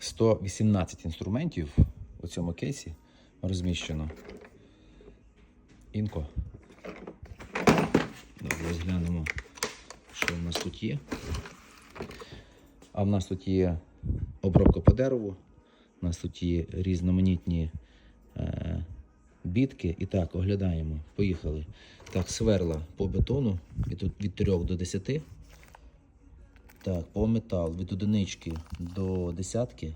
118 інструментів у цьому кейсі розміщено. Інко. Давай розглянемо, що в нас тут є. А в нас тут є обробка по дереву, у нас тут є різноманітні е, бітки. І так, оглядаємо. Поїхали. Так, сверла по бетону від, від 3 до 10. Так, по метал від одинички до десятки,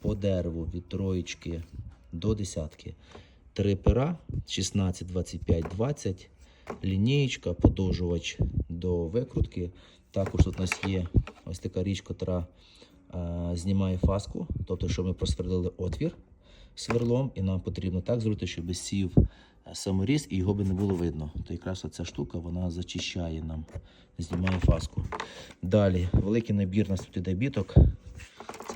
по дереву від троєчки до десятки. Три пера 16, 25, 20, лінієчка, подовжувач до викрутки. Також тут у нас є ось така річ, яка е, знімає фаску, тобто, що ми просверлили отвір сверлом, і нам потрібно так зробити, щоб сів е, саморіз і його би не було видно. То якраз ця штука вона зачищає нам, знімає фаску. Далі, великий набір нас тут іде біток.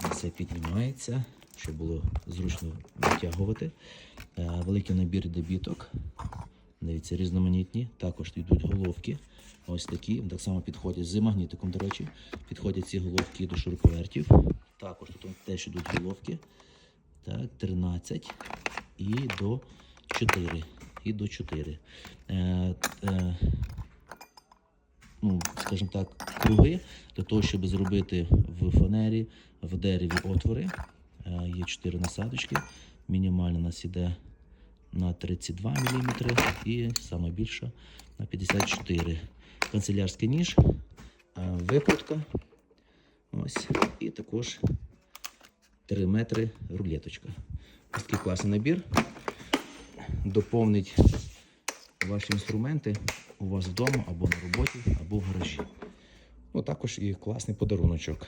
Це все піднімається, щоб було зручно витягувати. Е, Великий набір іде біток. Дивіться, різноманітні. Також йдуть головки. Ось такі. Так само підходять з магнітиком, до речі. Підходять ці головки до шуруповертів. Також тут теж йдуть головки. Так, 13 і до 4. І до 4. Е, е, ну, скажімо так, круги для того, щоб зробити в фанері, в дереві отвори. Е, Є 4 насадочки. Мінімально у нас іде на 32 мм і саме більша на 54 Канцелярський ніж, е. Ось, і також 3 метри рулеточка. Такий класний набір. Доповнить ваші інструменти у вас вдома або на роботі, або в гаражі. Ну, також і класний подаруночок.